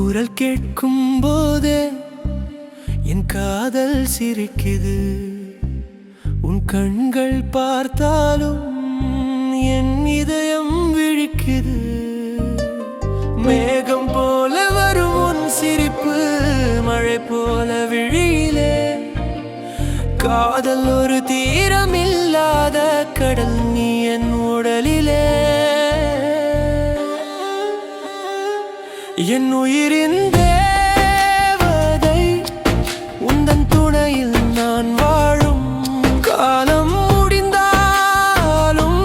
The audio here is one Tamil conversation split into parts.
குரல் கேட்கும் போதே என் காதல் சிரிக்குது. உன் கண்கள் பார்த்தாலும் என் இதயம் விழிக்குது. மேகம் போல வரும் உன் சிரிப்பு மழை போல விழியிலே. காதல் ஒரு தீரமில்லாத கடல் நீ என் உயிரின் தேவதை உந்தன் துணையில் நான் வாழும். காலம் முடிந்தாலும்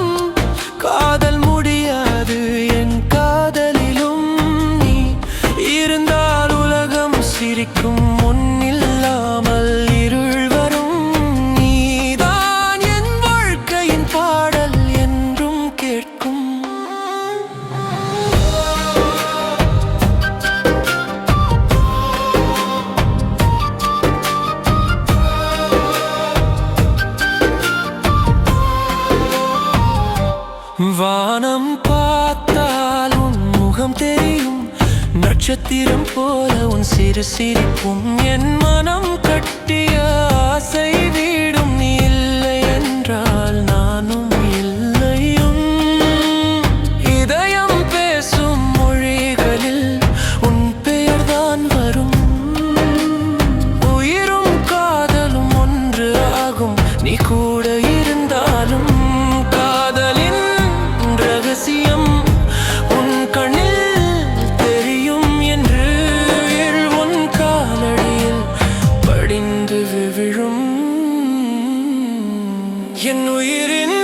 காதல் முடியாது என் காதலிலும். நீ இருந்தால் உலகம் சிரிக்கும். வானம் பார்த்தால் உன் முகம் தெரியும். நட்சத்திரம் போல உன் சிறு சிரிப்பும் என் மனம் கட்ட Yeah, no, you didn't.